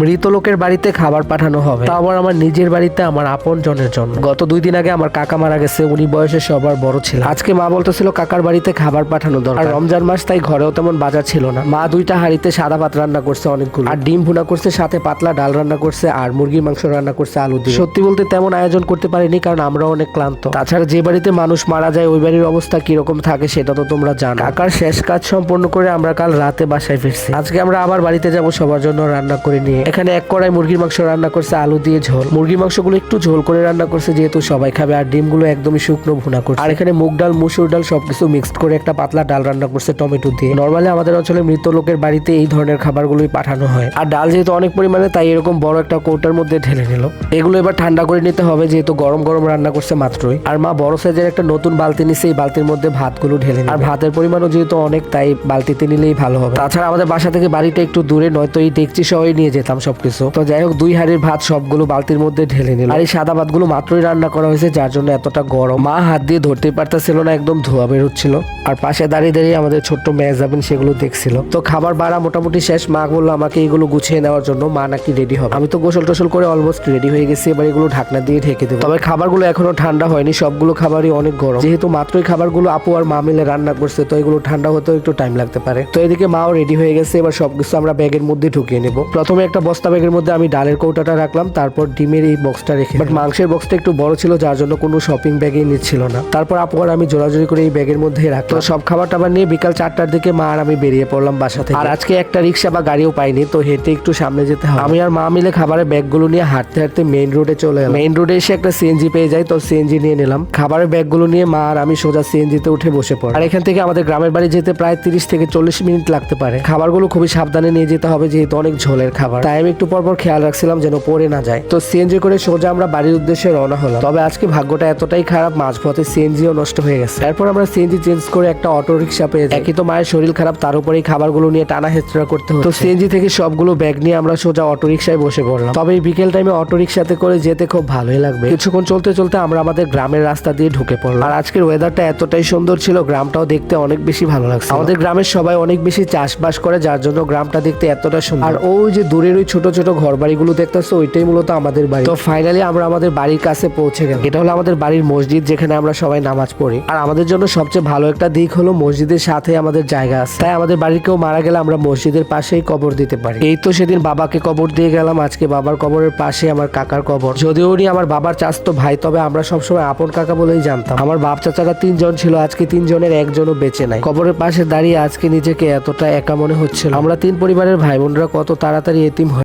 মৃত লোকের বাড়িতে খাবার পাঠানো হবে। তা আবার আমার নিজের বাড়িতে, আমার আপন জনের জন্য। গত দুই দিন আগে আমার কাকা মারা গেছে, উনি বয়সে সবার বড় ছিল। আজকে মা বলতেছিল কাকার বাড়িতে খাবার পাঠানো দরকার। রমজান মাস, তাই ঘরেও তেমন বাজার ছিল না। মা দুইটা হাড়িতে সাদা ভাত রান্না করছে অনেকগুলো। আর ডিম ভুনা করছে, সাথে পাতলা ডাল রান্না করছে, আর মুরগির মাংস রান্না করছে আলু দিয়ে। সত্যি বলতে তেমন আয়োজন করতে পারিনি, কারণ আমরা অনেক ক্লান্ত। তাছাড়া যে বাড়িতে মানুষ মারা যায়, ওই বাড়ির অবস্থা কীরকম থাকে সেটা তো তোমরা জানো। কাকার শেষ কাজ সম্পন্ন করে আমরা কাল রাতে বাসায় ফিরছি। আজকে আমরা আবার বাড়িতে যাব, সবার জন্য রান্না করে নিয়ে এখানে এক কড়াই মুরগির মাংস রান্না করছে আলু দিয়ে ঝোল। মুরগির মাংসগুলো একটু ঝোল করে রান্না করছে, যেহেতু সবাই খাবে আর ডিমগুলো একদমই শুকনো ভুনা করছে। আর এখানে মুগ ডাল, মুসুর ডাল সবকিছু মিক্সড করে একটা পাতলা ডাল রান্না করছে টমেটো দিয়ে। নর্মালি আমাদের অঞ্চলে মৃত লোকের বাড়িতে এই ধরনের খাবারগুলোই পাঠানো হয়। আর ডাল যেহেতু অনেক পরিমাণে, তাই এরকম বড় একটা কৌটার মধ্যে ঢেলে নিল। এগুলো এবার ঠান্ডা করে নিতে হবে, যেহেতু গরম গরম রান্না করছে মাত্রই। আর মা বড় সাইজের একটা নতুন বালতি নিছে, এই বালতির মধ্যে ভাতগুলো ঢেলে আর ভাতের পরিমাণও যেহেতু অনেক, তাই বালতিতে নিলেই ভালো হবে। তাছাড়া আমাদের বাসা থেকে বাড়িটা একটু দূরে, নয়তো এই ডেকচি সহই নিয়ে যেতাম সবকিছু। তো যাই হোক দুই হাড়ির ভাত সবগুলো বালতির মধ্যে ঢেলে নিল আর এই সাদা ভাতগুলো মাত্রই রান্না করা হয়েছে, যার জন্য এতটা গরম। মা হাত দিয়ে ধরতে পারতেছিল না, একদম ধোয়া বেরোচ্ছিল। আর পাশে দাঁড়িয়ে দাঁড়িয়ে আমাদের ছোট্ট মেজাবিন সেগুলো দেখছিল। তো খাবার বাড়া মোটামুটি শেষ। মা বলল, আমাকে এগুলো গুছিয়ে নেওয়ার জন্য মা নাকি রেডি হবে? আমি তো গোসল টোসল করে অলমোস্ট রেডি হয়ে গেছি। এবার এগুলো ঢাকনা দিয়ে ঢেকে দেবো। তবে খাবারগুলো এখনও ঠান্ডা হয়নি। সবগুলো খাবারই অনেক গরম। যেহেতু মাত্রই খাবারগুলো আপু আর মা মিলে রান্না করছে, তো এগুলো ঠান্ডা হতেও একটু টাইম লাগতে পারে। তো এদিকে মাও রেডি হয়ে গেছে। এবার সবকিছু আমরা ব্যাগের মধ্যে ঢুকিয়ে নেব। প্রথমে একটা বস্তা ব্যাগের মধ্যে আমি ডালের কৌটাটা রাখলাম, তারপর ডিমের এই বক্সটা রেখে বাট মাংসের বক্সটা একটু বড় ছিল, যার জন্য কোনো শপিং ব্যাগই নিচ্ছিল না। তারপর আপু আর আমি জোরাজোরি করে এই ব্যাগের মধ্যে রাখলাম। সব খাবার টাবার নিয়ে বিকাল চারটার দিকে মা আর আমি বেরিয়ে পড়লাম বাসা থেকে। আর আজকে একটা রিক্সা বা গাড়িও পাইনি, তো হেঁটে একটু সামনে যেতে হবে। আমি আর মা মিলে খাবারের ব্যাগগুলো নিয়ে হাঁটতে হাঁটতে মেইন রোডে চলে এলাম। মেইন রোডে এসে একটা সিএনজি পেয়ে যাই, তো সিএনজি নিয়ে নিলাম। খাবারের ব্যাগগুলো নিয়ে মা আর আমি সোজা সিএনজিতে উঠে বসে পড়ি আর এখান থেকে আমাদের গ্রামের বাড়ি যেতে প্রায় তিরিশ থেকে চল্লিশ মিনিট লাগতে পারে। খাবারগুলো খুবই সাবধানে নিয়ে যেতে হবে, যেহেতু অনেক ঝোলের খাবার। তাই আমি একটু পরপর খেয়াল রাখছিলাম যেন পড়ে না যায়। তো সিএনজি করে সোজা আমরা বাড়ির উদ্দেশ্যে রওনা হলাম। তবে আজকে ভাগ্যটা এতটাই খারাপ, মাঝপথে সিএনজিও নষ্ট হয়ে গেছে। তারপর আমরা সিএনজি চেঞ্জ করে একটা অটো রিক্সা পেয়ে যাই। একই তো মায়ের শরীর খারাপ, তার উপরেই খাবারগুলো নিয়ে টানা হেচড়া করতে হতো সিএনজি থেকে সবগুলো ব্যাগ নিয়ে আমরা সোজা অটো রিক্সায় বসে পড়লাম। তবে এই বিকেল টাইমে অটো রিক্সাতে করে যেতে খুব ভালোই লাগবে। কিছুক্ষণ চলতে চলতে আমরা আমাদের গ্রামের রাস্তা দিয়ে ঢুকে পড়লাম। আর আজকের ওয়েদারটা এতটাই সুন্দর ছিল, গ্রামটাও দেখতে অনেক বেশি ভালো লাগছে। আমাদের গ্রামের সবাই অনেক বেশি চাষবাস করে, যার জন্য গ্রামটা দেখতে এতটা সুন্দর। আর ওই যে দূরের ওই ছোট ছোট ঘর বাড়িগুলো দেখতেছো, ওইটাই মূলত আমাদের বাড়ি। তো ফাইনালি আমরা আমাদের বাড়ির কাছে পৌঁছে গেলাম। এটা হলো আমাদের বাড়ির মসজিদ, যেখানে আমরা সবাই নামাজ পড়ি। আর আমাদের জন্য সবচেয়ে ভালো একটা দিক হলো মসজিদের সাথে আমাদের জায়গা আছে। তাই আমাদের বাড়ির কেউ মারা গেলে আমরা মসজিদের পাশেই কবর দিতে পারি। এই তো সেদিন বাবাকে কবর দিয়ে গেলাম, আজকে বাবার কবরের পাশে আমার কাকার কবর। যদিও উনি আমার বাবার চাস্তো ভাই, তবে আমরা সবসময় আপন কাকা বলেই জানতাম। আমার বাপ চাচারা তিনজন ছিল, আজকে তিনজনের একজনও বেঁচে নাই। কবরের পাশে দাঁড়িয়ে আজকে নিজেকে এতটা একা মনে হচ্ছিল। আমরা তিন পরিবারের ভাই বোনরা কত তাড়াতাড়ি এতিম